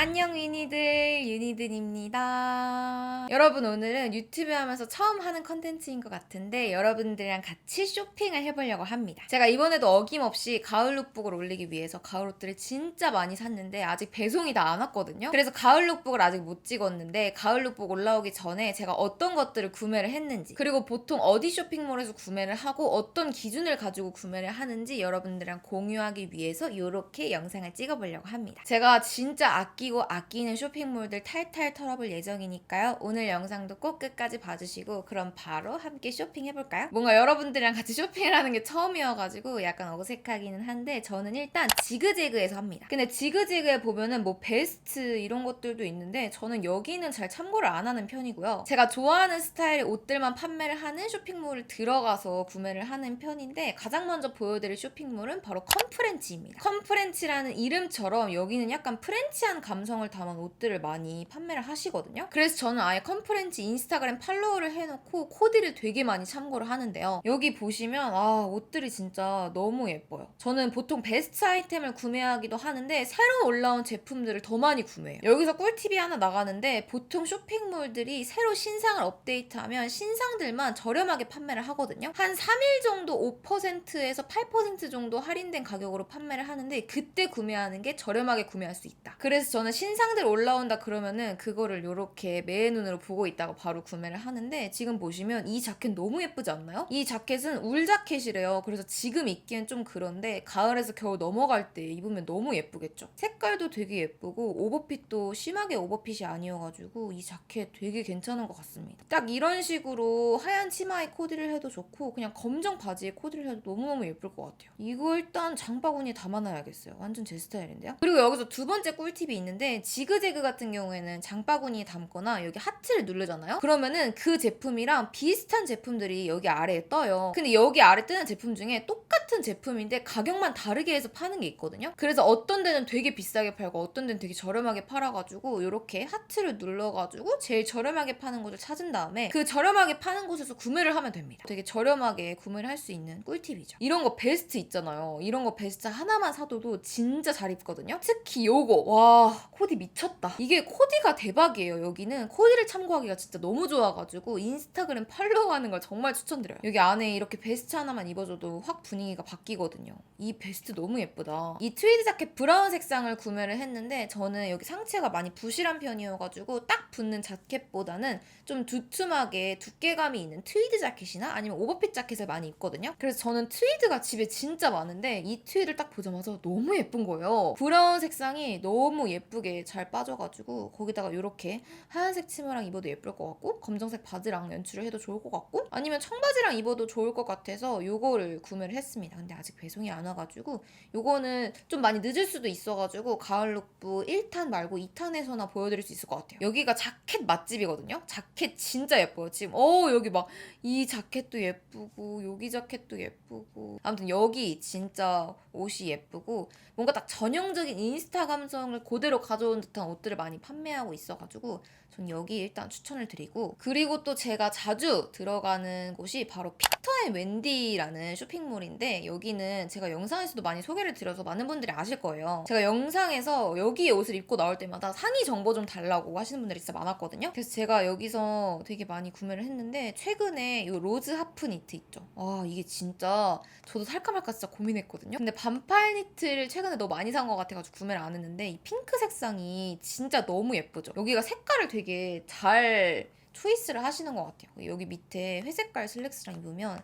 안녕 위니들 유니들입니다. 여러분 오늘은 유튜브 하면서 처음 하는 컨텐츠인 것 같은데 여러분들이랑 같이 쇼핑을 해보려고 합니다. 제가 이번에도 어김없이 가을 룩북을 올리기 위해서 가을 옷들을 진짜 많이 샀는데 아직 배송이 다 안 왔거든요. 그래서 가을 룩북을 아직 못 찍었는데 가을 룩북 올라오기 전에 제가 어떤 것들을 구매를 했는지 그리고 보통 어디 쇼핑몰에서 구매를 하고 어떤 기준을 가지고 구매를 하는지 여러분들이랑 공유하기 위해서 이렇게 영상을 찍어보려고 합니다. 제가 진짜 아끼 고 아끼는 쇼핑몰들 탈탈 털어볼 예정이니까요. 오늘 영상도 꼭 끝까지 봐주시고 그럼 바로 함께 쇼핑해볼까요? 뭔가 여러분들이랑 같이 쇼핑을 하는 게 처음이어가지고 약간 어색하기는 한데 저는 일단 지그재그에서 합니다. 근데 지그재그에 보면은 뭐 베스트 이런 것들도 있는데 저는 여기는 잘 참고를 안 하는 편이고요. 제가 좋아하는 스타일의 옷들만 판매를 하는 쇼핑몰을 들어가서 구매를 하는 편인데 가장 먼저 보여드릴 쇼핑몰은 바로 컴프렌치입니다. 컴프렌치라는 이름처럼 여기는 약간 프렌치한 감성을 담은 옷들을 많이 판매를 하시거든요. 그래서 저는 아예 컴프렌치 인스타그램 팔로우를 해놓고 코디를 되게 많이 참고를 하는데요. 여기 보시면 아 옷들이 진짜 너무 예뻐요. 저는 보통 베스트 아이템을 구매하기도 하는데 새로 올라온 제품들을 더 많이 구매해요. 여기서 꿀팁이 하나 나가는데 보통 쇼핑몰들이 새로 신상을 업데이트하면 신상들만 저렴하게 판매를 하거든요. 한 3일 정도 5%에서 8% 정도 할인된 가격으로 판매를 하는데 그때 구매하는 게 저렴하게 구매할 수 있다. 그래서 저는 신상들 올라온다 그러면은 그거를 이렇게 매의 눈으로 보고 있다가 바로 구매를 하는데 지금 보시면 이 자켓 너무 예쁘지 않나요? 이 자켓은 울 자켓이래요. 그래서 지금 입기엔 좀 그런데 가을에서 겨울 넘어갈 때 입으면 너무 예쁘겠죠. 색깔도 되게 예쁘고 오버핏도 심하게 오버핏이 아니어가지고 이 자켓 되게 괜찮은 것 같습니다. 딱 이런 식으로 하얀 치마에 코디를 해도 좋고 그냥 검정 바지에 코디를 해도 너무너무 예쁠 것 같아요. 이거 일단 장바구니에 담아놔야겠어요. 완전 제 스타일인데요. 그리고 여기서 두 번째 꿀팁이 있는데 지그재그 같은 경우에는 장바구니에 담거나 여기 하트를 누르잖아요. 그러면은 그 제품이랑 비슷한 제품들이 여기 아래에 떠요. 근데 여기 아래 뜨는 제품 중에 똑같은 제품인데 가격만 다르게 해서 파는 게 있거든요. 그래서 어떤 데는 되게 비싸게 팔고 어떤 데는 되게 저렴하게 팔아가지고 이렇게 하트를 눌러가지고 제일 저렴하게 파는 곳을 찾은 다음에 그 저렴하게 파는 곳에서 구매를 하면 됩니다. 되게 저렴하게 구매를 할 수 있는 꿀팁이죠. 이런 거 베스트 있잖아요. 이런 거 베스트 하나만 사둬도 진짜 잘 입거든요. 특히 요거 와 코디 미쳤다. 이게 코디가 대박이에요. 여기는 코디를 참고하기가 진짜 너무 좋아가지고 인스타그램 팔로우하는 걸 정말 추천드려요. 여기 안에 이렇게 베스트 하나만 입어줘도 확 분위기가 바뀌거든요. 이 베스트 너무 예쁘다. 이 트위드 자켓 브라운 색상을 구매를 했는데 저는 여기 상체가 많이 부실한 편이어가지고 딱 붙는 자켓보다는 좀 두툼하게 두께감이 있는 트위드 자켓이나 아니면 오버핏 자켓을 많이 입거든요. 그래서 저는 트위드가 집에 진짜 많은데 이 트위드를 딱 보자마자 너무 예쁜 거예요. 브라운 색상이 너무 예쁘 게 잘 빠져가지고 거기다가 이렇게 하얀색 치마랑 입어도 예쁠 것 같고 검정색 바지랑 연출을 해도 좋을 것 같고 아니면 청바지랑 입어도 좋을 것 같아서 요거를 구매를 했습니다. 근데 아직 배송이 안 와가지고 요거는 좀 많이 늦을 수도 있어가지고 가을 룩부 1탄 말고 2탄에서나 보여드릴 수 있을 것 같아요. 여기가 자켓 맛집이거든요. 자켓 진짜 예뻐요. 지금 어 여기 막 이 자켓도 예쁘고 여기 자켓도 예쁘고 아무튼 여기 진짜 옷이 예쁘고 뭔가 딱 전형적인 인스타 감성을 그대로 가져온 듯한 옷들을 많이 판매하고 있어가지고 전 여기 일단 추천을 드리고 그리고 또 제가 자주 들어가는 곳이 바로 피터 앤 웬디라는 쇼핑몰인데 여기는 제가 영상에서도 많이 소개를 드려서 많은 분들이 아실 거예요. 제가 영상에서 여기에 옷을 입고 나올 때마다 상의 정보 좀 달라고 하시는 분들이 진짜 많았거든요. 그래서 제가 여기서 되게 많이 구매를 했는데 최근에 이 로즈 하프 니트 있죠. 아 이게 진짜 저도 살까 말까 진짜 고민했거든요. 근데 반팔 니트를 최근에 너무 많이 산 것 같아가지고 구매를 안 했는데 이 핑크 색상이 진짜 너무 예쁘죠. 여기가 색깔을 되게 잘 초이스를 하시는 것 같아요. 여기 밑에 회색깔 슬랙스랑 입으면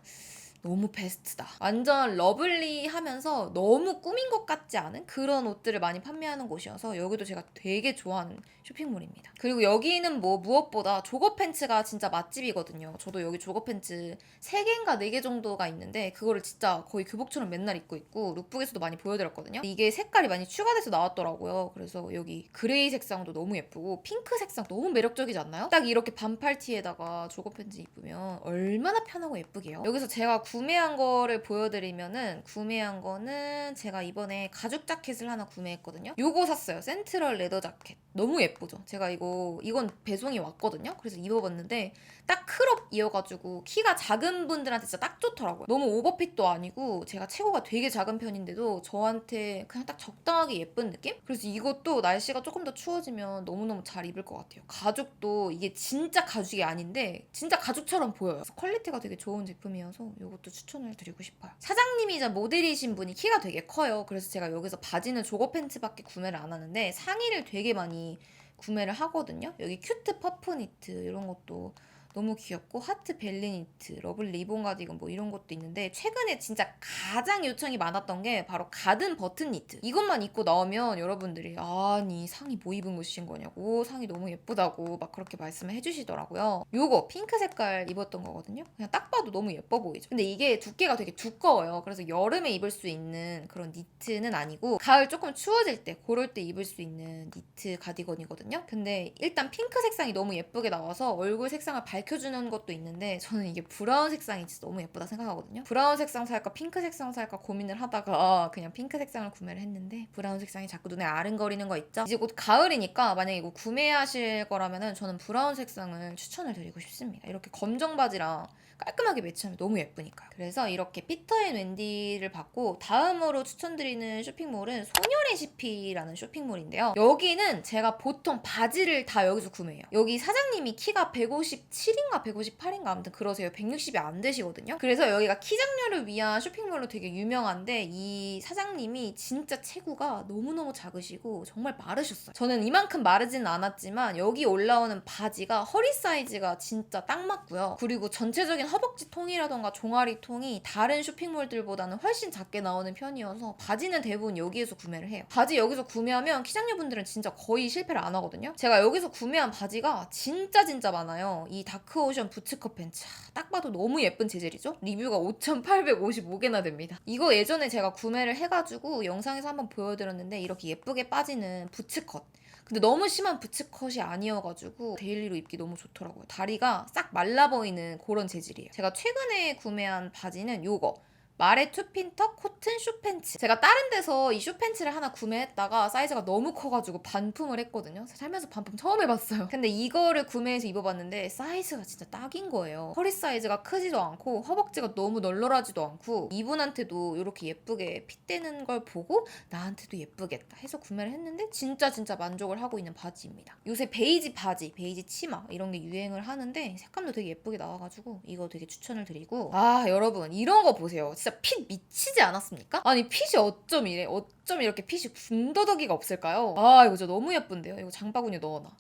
너무 베스트다. 완전 러블리하면서 너무 꾸민 것 같지 않은 그런 옷들을 많이 판매하는 곳이어서 여기도 제가 되게 좋아하는 쇼핑몰입니다. 그리고 여기는 뭐 무엇보다 조거 팬츠가 진짜 맛집이거든요. 저도 여기 조거 팬츠 3개인가 4개 정도가 있는데 그거를 진짜 거의 교복처럼 맨날 입고 있고 룩북에서도 많이 보여드렸거든요. 이게 색깔이 많이 추가돼서 나왔더라고요. 그래서 여기 그레이 색상도 너무 예쁘고 핑크 색상 너무 매력적이지 않나요? 딱 이렇게 반팔 티에다가 조거 팬츠 입으면 얼마나 편하고 예쁘게요. 여기서 제가 구매한 거를 보여드리면은 구매한 거는 제가 이번에 가죽 자켓을 하나 구매했거든요. 요거 샀어요. 센트럴 레더 자켓. 너무 예쁘죠. 제가 이거 이건 배송이 왔거든요. 그래서 입어봤는데 딱 크롭이어가지고 키가 작은 분들한테 진짜 딱 좋더라고요. 너무 오버핏도 아니고 제가 체구가 되게 작은 편인데도 저한테 그냥 딱 적당하게 예쁜 느낌? 그래서 이것도 날씨가 조금 더 추워지면 너무너무 잘 입을 것 같아요. 가죽도 이게 진짜 가죽이 아닌데 진짜 가죽처럼 보여요. 퀄리티가 되게 좋은 제품이어서 이것도 추천을 드리고 싶어요. 사장님이자 모델이신 분이 키가 되게 커요. 그래서 제가 여기서 바지는 조거 팬츠밖에 구매를 안 하는데 상의를 되게 많이 구매를 하거든요. 여기 큐트 퍼프 니트 이런 것도 너무 귀엽고 하트 벨리 니트, 러블 리본 가디건 뭐 이런 것도 있는데 최근에 진짜 가장 요청이 많았던 게 바로 가든 버튼 니트. 이것만 입고 나오면 여러분들이 아니 상의 뭐 입은 것인 거냐고 상의 너무 예쁘다고 막 그렇게 말씀을 해주시더라고요. 요거 핑크 색깔 입었던 거거든요. 그냥 딱 봐도 너무 예뻐 보이죠. 근데 이게 두께가 되게 두꺼워요. 그래서 여름에 입을 수 있는 그런 니트는 아니고 가을 조금 추워질 때 그럴 때 입을 수 있는 니트 가디건이거든요. 근데 일단 핑크 색상이 너무 예쁘게 나와서 얼굴 색상을 밝 혀주는 것도 있는데 저는 이게 브라운 색상이 진짜 너무 예쁘다 생각하거든요. 브라운 색상 살까 핑크 색상 살까 고민을 하다가 그냥 핑크 색상을 구매를 했는데 브라운 색상이 자꾸 눈에 아른거리는 거 있죠? 이제 곧 가을이니까 만약에 이거 구매하실 거라면은 저는 브라운 색상을 추천을 드리고 싶습니다. 이렇게 검정 바지랑 깔끔하게 매치하면 너무 예쁘니까요. 그래서 이렇게 피터앤 웬디를 받고 다음으로 추천드리는 쇼핑몰은 소녀레시피라는 쇼핑몰인데요. 여기는 제가 보통 바지를 다 여기서 구매해요. 여기 사장님이 키가 157 인가 158인가 아무튼 그러세요. 160이 안 되시거든요. 그래서 여기가 키 장녀를 위한 쇼핑몰로 되게 유명한데 이 사장님이 진짜 체구가 너무너무 작으시고 정말 마르셨어요. 저는 이만큼 마르지는 않았지만 여기 올라오는 바지가 허리 사이즈가 진짜 딱 맞고요. 그리고 전체적인 허벅지 통이라던가 종아리 통이 다른 쇼핑몰들보다는 훨씬 작게 나오는 편이어서 바지는 대부분 여기에서 구매를 해요. 바지 여기서 구매하면 키장녀분들은 진짜 거의 실패를 안 하거든요. 제가 여기서 구매한 바지가 진짜 진짜 많아요. 이 다 크오션 부츠컷 팬츠. 딱 봐도 너무 예쁜 재질이죠? 리뷰가 5,855개나 됩니다. 이거 예전에 제가 구매를 해가지고 영상에서 한번 보여드렸는데 이렇게 예쁘게 빠지는 부츠컷. 근데 너무 심한 부츠컷이 아니어가지고 데일리로 입기 너무 좋더라고요. 다리가 싹 말라 보이는 그런 재질이에요. 제가 최근에 구매한 바지는 요거. 마레 투핀터 코튼 쇼팬츠. 제가 다른 데서 이 쇼팬츠를 하나 구매했다가 사이즈가 너무 커가지고 반품을 했거든요. 살면서 반품 처음 해봤어요. 근데 이거를 구매해서 입어봤는데 사이즈가 진짜 딱인 거예요. 허리 사이즈가 크지도 않고 허벅지가 너무 널널하지도 않고 이분한테도 이렇게 예쁘게 핏되는 걸 보고 나한테도 예쁘겠다 해서 구매를 했는데 진짜 진짜 만족을 하고 있는 바지입니다. 요새 베이지 바지, 베이지 치마 이런 게 유행을 하는데 색감도 되게 예쁘게 나와가지고 이거 되게 추천을 드리고 아 여러분 이런 거 보세요. 진짜 핏 미치지 않았습니까? 아니 핏이 어쩜 이래? 어쩜 이렇게 핏이 군더더기가 없을까요? 아 이거 진짜 너무 예쁜데요? 이거 장바구니에 넣어놔.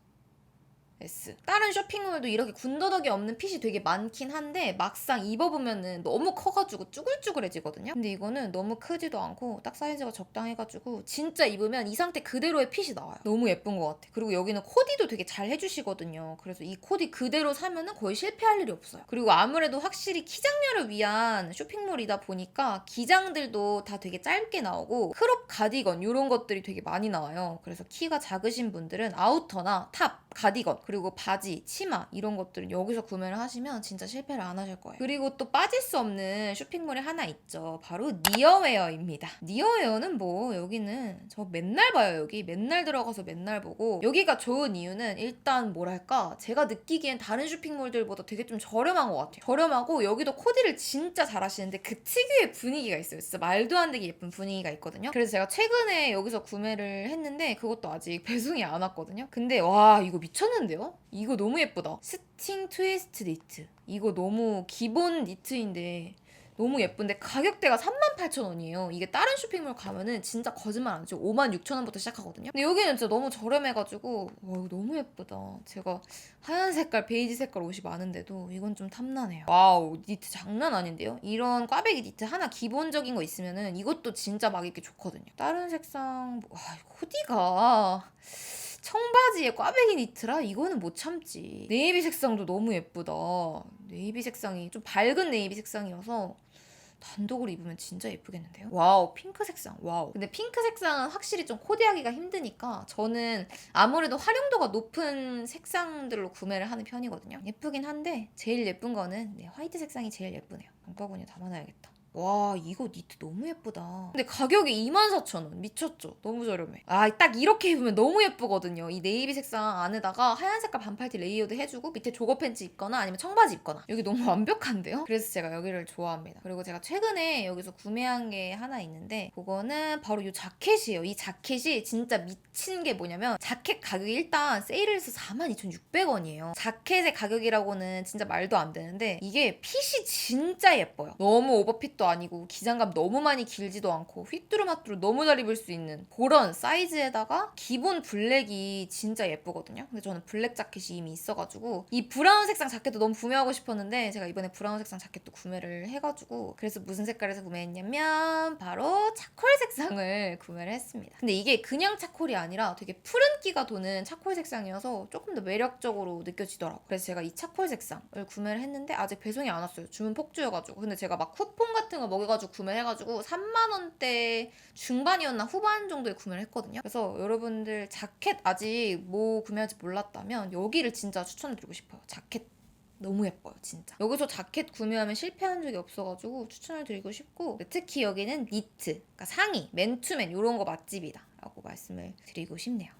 S. 다른 쇼핑몰도 이렇게 군더더기 없는 핏이 되게 많긴 한데 막상 입어보면은 너무 커가지고 쭈글쭈글해지거든요. 근데 이거는 너무 크지도 않고 딱 사이즈가 적당해가지고 진짜 입으면 이 상태 그대로의 핏이 나와요. 너무 예쁜 것 같아. 그리고 여기는 코디도 되게 잘 해주시거든요. 그래서 이 코디 그대로 사면은 거의 실패할 일이 없어요. 그리고 아무래도 확실히 키장녀를 위한 쇼핑몰이다 보니까 기장들도 다 되게 짧게 나오고 크롭 가디건 이런 것들이 되게 많이 나와요. 그래서 키가 작으신 분들은 아우터나 탑, 가디건 그리고 바지, 치마 이런 것들은 여기서 구매를 하시면 진짜 실패를 안 하실 거예요. 그리고 또 빠질 수 없는 쇼핑몰이 하나 있죠. 바로 니어웨어입니다. 니어웨어는 뭐 여기는 저 맨날 봐요. 여기 맨날 들어가서 맨날 보고 여기가 좋은 이유는 일단 뭐랄까 제가 느끼기엔 다른 쇼핑몰들보다 되게 좀 저렴한 것 같아요. 저렴하고 여기도 코디를 진짜 잘하시는데 그 특유의 분위기가 있어요. 진짜 말도 안 되게 예쁜 분위기가 있거든요. 그래서 제가 최근에 여기서 구매를 했는데 그것도 아직 배송이 안 왔거든요. 근데 와 이거 미쳤는데요? 이거 너무 예쁘다. 스팅 트위스트 니트. 이거 너무 기본 니트인데 너무 예쁜데 가격대가 38,000원이에요. 이게 다른 쇼핑몰 가면은 진짜 거짓말 안 치고 56,000원부터 시작하거든요. 근데 여기는 진짜 너무 저렴해가지고 와 이거 너무 예쁘다. 제가 하얀 색깔, 베이지 색깔 옷이 많은데도 이건 좀 탐나네요. 와우 니트 장난 아닌데요? 이런 꽈배기 니트 하나 기본적인 거 있으면은 이것도 진짜 막 입기 좋거든요. 다른 색상 와 코디가 청바지에 꽈배기 니트라 이거는 못 참지. 네이비 색상도 너무 예쁘다. 네이비 색상이 좀 밝은 네이비 색상이어서 단독으로 입으면 진짜 예쁘겠는데요? 와우, 핑크 색상. 와우. 근데 핑크 색상은 확실히 좀 코디하기가 힘드니까 저는 아무래도 활용도가 높은 색상들로 구매를 하는 편이거든요. 예쁘긴 한데 제일 예쁜 거는 네, 화이트 색상이 제일 예쁘네요. 장바구니에 담아놔야겠다. 와 이거 니트 너무 예쁘다. 근데 가격이 24,000원 미쳤죠. 너무 저렴해. 아 딱 이렇게 입으면 너무 예쁘거든요. 이 네이비 색상 안에다가 하얀 색깔 반팔티 레이어드 해주고 밑에 조거 팬츠 입거나 아니면 청바지 입거나 여기 너무 완벽한데요? 그래서 제가 여기를 좋아합니다. 그리고 제가 최근에 여기서 구매한 게 하나 있는데 그거는 바로 이 자켓이에요. 이 자켓이 진짜 미친 게 뭐냐면 자켓 가격이 일단 세일을 해서 42,600원이에요. 자켓의 가격이라고는 진짜 말도 안 되는데 이게 핏이 진짜 예뻐요. 너무 오버핏도 아니고 기장감 너무 많이 길지도 않고 휘뚜루마뚜루 너무 잘 입을 수 있는 그런 사이즈에다가 기본 블랙이 진짜 예쁘거든요. 근데 저는 블랙 자켓이 이미 있어가지고 이 브라운 색상 자켓도 너무 구매하고 싶었는데 제가 이번에 브라운 색상 자켓도 구매를 해가지고 그래서 무슨 색깔에서 구매했냐면 바로 차콜 색상을 구매를 했습니다. 근데 이게 그냥 차콜이 아니라 되게 푸른기가 도는 차콜 색상이어서 조금 더 매력적으로 느껴지더라고요. 그래서 제가 이 차콜 색상을 구매를 했는데 아직 배송이 안 왔어요. 주문 폭주여가지고. 근데 제가 막 쿠폰 같은 거 먹여가지고 구매해가지고 3만 원대 중반이었나 후반 정도에 구매를 했거든요. 그래서 여러분들 자켓 아직 뭐 구매할지 몰랐다면 여기를 진짜 추천해드리고 싶어요. 자켓 너무 예뻐요, 진짜. 여기서 자켓 구매하면 실패한 적이 없어가지고 추천을 드리고 싶고, 특히 여기는 니트, 그러니까 상의, 맨투맨 이런 거 맛집이다. 라고 말씀을 드리고 싶네요.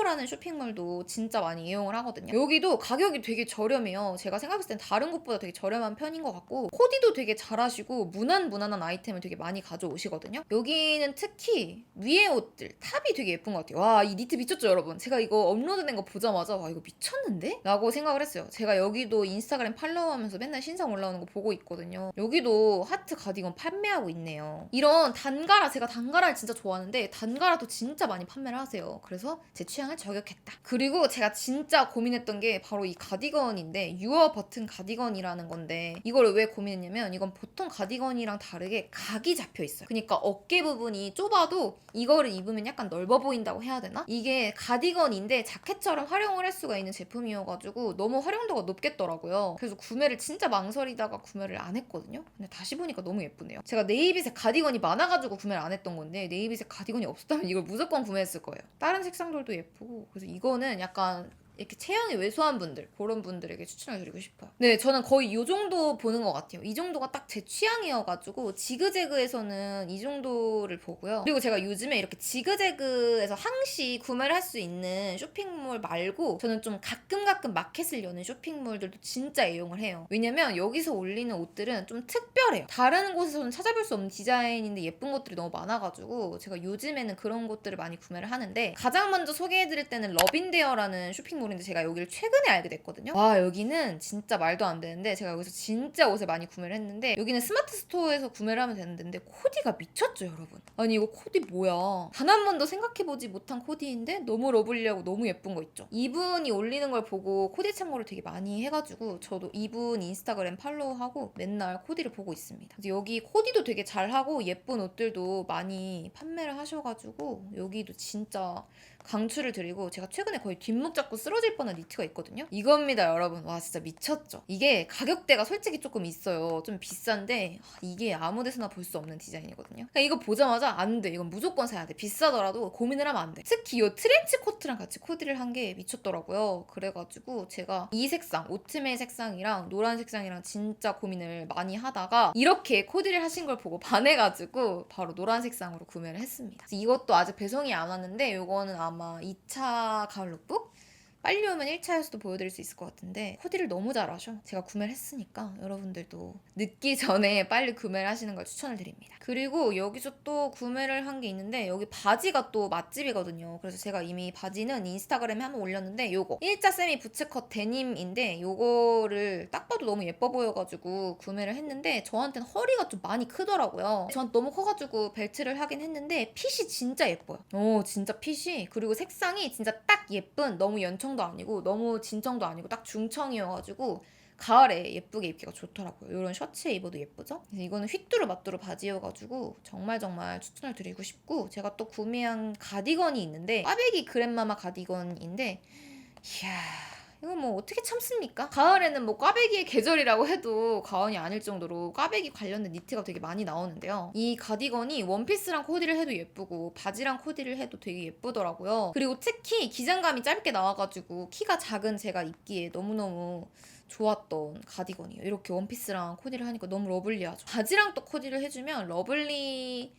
꽃미고라는 쇼핑몰도 진짜 많이 이용을 하거든요. 여기도 가격이 되게 저렴해요. 제가 생각했을 땐 다른 곳보다 되게 저렴한 편인 것 같고 코디도 되게 잘하시고 무난 무난한 아이템을 되게 많이 가져오시거든요. 여기는 특히 위에 옷들 탑이 되게 예쁜 것 같아요. 와 이 니트 미쳤죠 여러분? 제가 이거 업로드된 거 보자마자 와 이거 미쳤는데? 라고 생각을 했어요. 제가 여기도 인스타그램 팔로우하면서 맨날 신상 올라오는 거 보고 있거든요. 여기도 하트 가디건 판매하고 있네요. 이런 단가라 제가 단가라를 진짜 좋아하는데 단가라도 진짜 많이 판매를 하세요. 그래서 제 취향 을 저격했다. 그리고 제가 진짜 고민했던 게 바로 이 가디건인데 유어 버튼 가디건이라는 건데 이걸 왜 고민했냐면 이건 보통 가디건이랑 다르게 각이 잡혀 있어요. 그러니까 어깨 부분이 좁아도 이거를 입으면 약간 넓어 보인다고 해야 되나? 이게 가디건인데 자켓처럼 활용을 할 수가 있는 제품이어가지고 너무 활용도가 높겠더라고요. 그래서 구매를 진짜 망설이다가 구매를 안 했거든요. 근데 다시 보니까 너무 예쁘네요. 제가 네이비색 가디건이 많아가지고 구매를 안 했던 건데 네이비색 가디건이 없었다면 이걸 무조건 구매했을 거예요. 다른 색상들도 예쁘 고. 그래서 이거는 약간 이렇게 체형이 왜소한 분들 그런 분들에게 추천을 드리고 싶어요. 네, 저는 거의 이 정도 보는 것 같아요. 이 정도가 딱 제 취향이어가지고 지그재그에서는 이 정도를 보고요. 그리고 제가 요즘에 이렇게 지그재그에서 항시 구매를 할 수 있는 쇼핑몰 말고 저는 좀 가끔 가끔 마켓을 여는 쇼핑몰들도 진짜 애용을 해요. 왜냐면 여기서 올리는 옷들은 좀 특별해요. 다른 곳에서는 찾아볼 수 없는 디자인인데 예쁜 것들이 너무 많아가지고 제가 요즘에는 그런 것들을 많이 구매를 하는데 가장 먼저 소개해드릴 때는 러빈데어라는 쇼핑몰 인데 제가 여기를 최근에 알게 됐거든요. 와 여기는 진짜 말도 안 되는데 제가 여기서 진짜 옷을 많이 구매를 했는데 여기는 스마트 스토어에서 구매를 하면 되는데 코디가 미쳤죠 여러분. 아니 이거 코디 뭐야? 단 한 번도 생각해보지 못한 코디인데 너무 러블리하고 너무 예쁜 거 있죠. 이분이 올리는 걸 보고 코디 참고를 되게 많이 해가지고 저도 이분 인스타그램 팔로우하고 맨날 코디를 보고 있습니다. 여기 코디도 되게 잘하고 예쁜 옷들도 많이 판매를 하셔가지고 여기도 진짜 강추를 드리고 제가 최근에 거의 뒷목 잡고 쓰러질 뻔한 니트가 있거든요. 이겁니다, 여러분. 와 진짜 미쳤죠. 이게 가격대가 솔직히 조금 있어요. 좀 비싼데 하, 이게 아무 데서나 볼 수 없는 디자인이거든요. 그러니까 이거 보자마자 안 돼. 이건 무조건 사야 돼. 비싸더라도 고민을 하면 안 돼. 특히 이 트렌치 코트랑 같이 코디를 한 게 미쳤더라고요. 그래가지고 제가 이 색상, 오트메 색상이랑 노란 색상이랑 진짜 고민을 많이 하다가 이렇게 코디를 하신 걸 보고 반해가지고 바로 노란 색상으로 구매를 했습니다. 이것도 아직 배송이 안 왔는데 이거는 아마 2차 가을 룩북? 빨리 오면 1차에서도 보여드릴 수 있을 것 같은데 코디를 너무 잘하셔. 제가 구매를 했으니까 여러분들도 늦기 전에 빨리 구매를 하시는 걸 추천을 드립니다. 그리고 여기서 또 구매를 한 게 있는데 여기 바지가 또 맛집이거든요. 그래서 제가 이미 바지는 인스타그램에 한번 올렸는데 요거 일자 세미 부츠컷 데님인데 요거를 딱 봐도 너무 예뻐 보여가지고 구매를 했는데 저한테는 허리가 좀 많이 크더라고요. 저한테 너무 커가지고 벨트를 하긴 했는데 핏이 진짜 예뻐요. 오 진짜 핏이 그리고 색상이 진짜 딱 예쁜 너무 연청 도 아니고 너무 진청도 아니고 딱 중청이어가지고 가을에 예쁘게 입기가 좋더라고요. 이런 셔츠에 입어도 예쁘죠? 이거는 휘뚜루 마뚜루 바지여가지고 정말 정말 추천을 드리고 싶고 제가 또 구매한 가디건이 있는데 꽈배기 그랜마마 가디건인데 이야 이거 뭐 어떻게 참습니까? 가을에는 뭐 꽈배기의 계절이라고 해도 과언이 아닐 정도로 꽈배기 관련된 니트가 되게 많이 나오는데요. 이 가디건이 원피스랑 코디를 해도 예쁘고 바지랑 코디를 해도 되게 예쁘더라고요. 그리고 특히 기장감이 짧게 나와가지고 키가 작은 제가 입기에 너무너무 좋았던 가디건이에요. 이렇게 원피스랑 코디를 하니까 너무 러블리하죠. 바지랑 또 코디를 해주면 러블리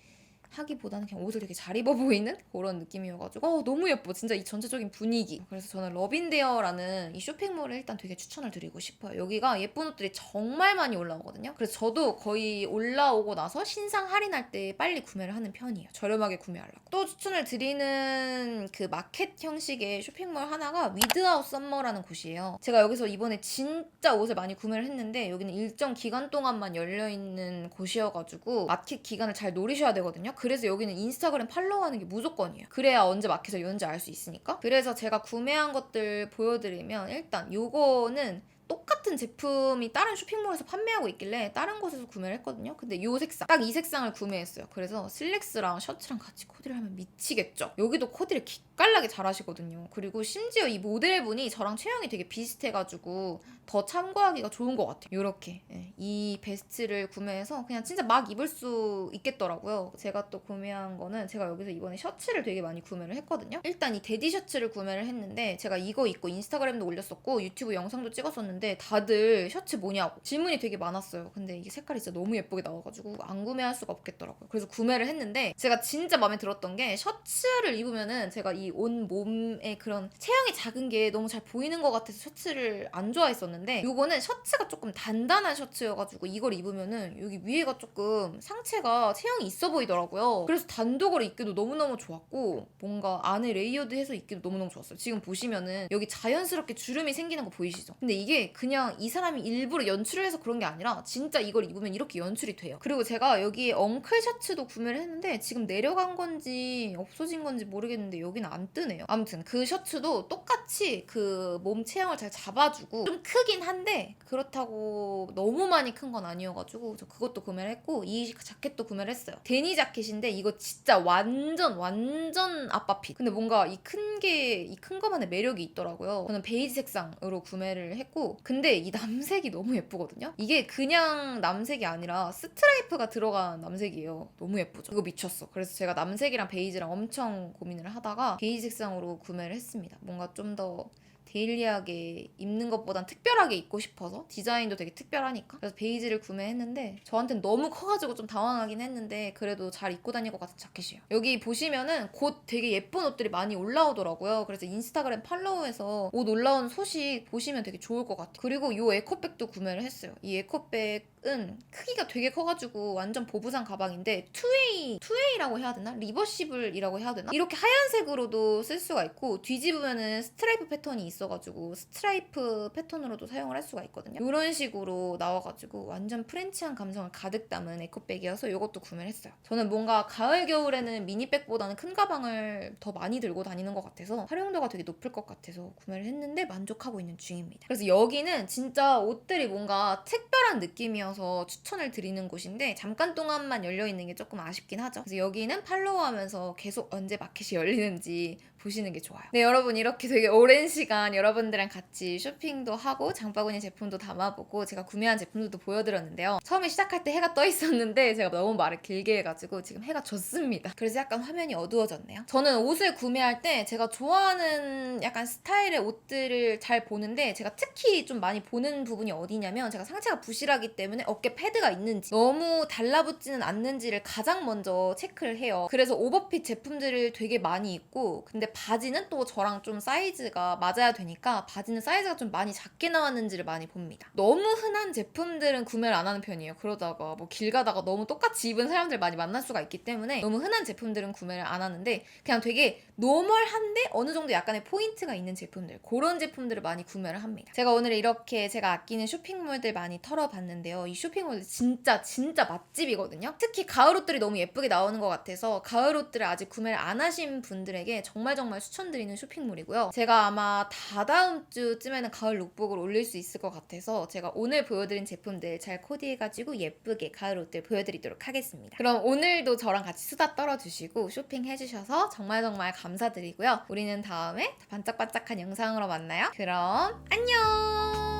하기보다는 그냥 옷을 되게 잘 입어 보이는 그런 느낌이어가지고 어, 너무 예뻐. 진짜 이 전체적인 분위기. 그래서 저는 러빈데어라는 이 쇼핑몰을 일단 되게 추천을 드리고 싶어요. 여기가 예쁜 옷들이 정말 많이 올라오거든요. 그래서 저도 거의 올라오고 나서 신상 할인할 때 빨리 구매를 하는 편이에요. 저렴하게 구매하려고. 또 추천을 드리는 그 마켓 형식의 쇼핑몰 하나가 위드아웃 썸머라는 곳이에요. 제가 여기서 이번에 진짜 옷을 많이 구매를 했는데 여기는 일정 기간 동안만 열려있는 곳이어가지고 마켓 기간을 잘 노리셔야 되거든요 그래서 여기는 인스타그램 팔로우하는 게 무조건이에요. 그래야 언제 마켓을 여는지 알 수 있으니까. 그래서 제가 구매한 것들 보여드리면 일단 요거는 똑같은 제품이 다른 쇼핑몰에서 판매하고 있길래 다른 곳에서 구매를 했거든요. 근데 요 색상, 딱 이 색상을 구매했어요. 그래서 슬랙스랑 셔츠랑 같이 코디를 하면 미치겠죠. 여기도 코디를 기깔나게 잘하시거든요. 그리고 심지어 이 모델분이 저랑 체형이 되게 비슷해가지고 더 참고하기가 좋은 것 같아요. 요렇게 예, 이 베스트를 구매해서 그냥 진짜 막 입을 수 있겠더라고요. 제가 또 구매한 거는 제가 여기서 이번에 셔츠를 되게 많이 구매를 했거든요. 일단 이 데디 셔츠를 구매를 했는데 제가 이거 입고 인스타그램도 올렸었고 유튜브 영상도 찍었었는데 다들 셔츠 뭐냐고 질문이 되게 많았어요. 근데 이게 색깔이 진짜 너무 예쁘게 나와가지고 안 구매할 수가 없겠더라고요. 그래서 구매를 했는데 제가 진짜 마음에 들었던 게 셔츠를 입으면은 제가 이 온 몸에 그런 체형이 작은 게 너무 잘 보이는 것 같아서 셔츠를 안 좋아했었는데 요거는 셔츠가 조금 단단한 셔츠여가지고 이걸 입으면은 여기 위에가 조금 상체가 체형이 있어 보이더라고요. 그래서 단독으로 입기도 너무너무 좋았고 뭔가 안에 레이어드해서 입기도 너무너무 좋았어요. 지금 보시면은 여기 자연스럽게 주름이 생기는 거 보이시죠? 근데 이게 그냥 이 사람이 일부러 연출을 해서 그런 게 아니라 진짜 이걸 입으면 이렇게 연출이 돼요. 그리고 제가 여기 엉클 셔츠도 구매를 했는데 지금 내려간 건지 없어진 건지 모르겠는데 여기는 안 뜨네요. 아무튼 그 셔츠도 똑같이 그 몸 체형을 잘 잡아주고 좀 크긴 한데 그렇다고 너무 많이 큰 건 아니어가지고 저 그것도 구매를 했고 이 자켓도 구매를 했어요. 데니 자켓인데 이거 진짜 완전 완전 아빠핏. 근데 뭔가 이 큰 게 이 큰 거만의 매력이 있더라고요. 저는 베이지 색상으로 구매를 했고 근데 이 남색이 너무 예쁘거든요. 이게 그냥 남색이 아니라 스트라이프가 들어간 남색이에요. 너무 예쁘죠. 이거 미쳤어. 그래서 제가 남색이랑 베이지랑 엄청 고민을 하다가 베이지 색상으로 구매를 했습니다. 뭔가 좀더 데일리하게 입는 것보단 특별하게 입고 싶어서 디자인도 되게 특별하니까. 그래서 베이지를 구매했는데 저한테는 너무 커가지고 좀 당황하긴 했는데 그래도 잘 입고 다닐 것 같은 자켓이에요. 여기 보시면은 곧 되게 예쁜 옷들이 많이 올라오더라고요. 그래서 인스타그램 팔로우에서 옷 올라온 소식 보시면 되게 좋을 것 같아요. 그리고 이 에코백도 구매를 했어요. 이 에코백은 크기가 되게 커가지고 완전 보부상 가방인데 투웨이 투웨이라고 해야 되나? 리버시블이라고 해야 되나? 이렇게 하얀색으로도 쓸 수가 있고 뒤집으면은 스트라이프 패턴이 있어 가지고 스트라이프 패턴으로도 사용을 할 수가 있거든요. 이런 식으로 나와가지고 완전 프렌치한 감성을 가득 담은 에코백이어서 이것도 구매를 했어요. 저는 뭔가 가을 겨울에는 미니백보다는 큰 가방을 더 많이 들고 다니는 것 같아서 활용도가 되게 높을 것 같아서 구매를 했는데 만족하고 있는 중입니다. 그래서 여기는 진짜 옷들이 뭔가 특별한 느낌이어서 추천을 드리는 곳인데 잠깐 동안만 열려 있는 게 조금 아쉽긴 하죠. 그래서 여기는 팔로우하면서 계속 언제 마켓이 열리는지 보시는 게 좋아요. 네, 여러분 이렇게 되게 오랜 시간 여러분들이랑 같이 쇼핑도 하고 장바구니 제품도 담아보고 제가 구매한 제품들도 보여드렸는데요. 처음에 시작할 때 해가 떠 있었는데 제가 너무 말을 길게 해가지고 지금 해가 졌습니다. 그래서 약간 화면이 어두워졌네요. 저는 옷을 구매할 때 제가 좋아하는 약간 스타일의 옷들을 잘 보는데 제가 특히 좀 많이 보는 부분이 어디냐면 제가 상체가 부실하기 때문에 어깨 패드가 있는지 너무 달라붙지는 않는지를 가장 먼저 체크를 해요. 그래서 오버핏 제품들을 되게 많이 입고 바지는 또 저랑 좀 사이즈가 맞아야 되니까 바지는 사이즈가 좀 많이 작게 나왔는지를 많이 봅니다. 너무 흔한 제품들은 구매를 안 하는 편이에요. 그러다가 뭐 길 가다가 너무 똑같이 입은 사람들 많이 만날 수가 있기 때문에 너무 흔한 제품들은 구매를 안 하는데 그냥 되게 노멀한데 어느 정도 약간의 포인트가 있는 제품들 그런 제품들을 많이 구매를 합니다. 제가 오늘 이렇게 제가 아끼는 쇼핑몰들 많이 털어봤는데요. 이 쇼핑몰들 진짜 진짜 맛집이거든요. 특히 가을 옷들이 너무 예쁘게 나오는 것 같아서 가을 옷들을 아직 구매를 안 하신 분들에게 정말 정말 추천드리는 쇼핑몰이고요. 제가 아마 다다음 주쯤에는 가을 룩북을 올릴 수 있을 것 같아서 제가 오늘 보여드린 제품들 잘 코디해가지고 예쁘게 가을 옷들 보여드리도록 하겠습니다. 그럼 오늘도 저랑 같이 수다 떨어주시고 쇼핑해주셔서 정말 정말 감사드리고요. 우리는 다음에 반짝반짝한 영상으로 만나요. 그럼 안녕!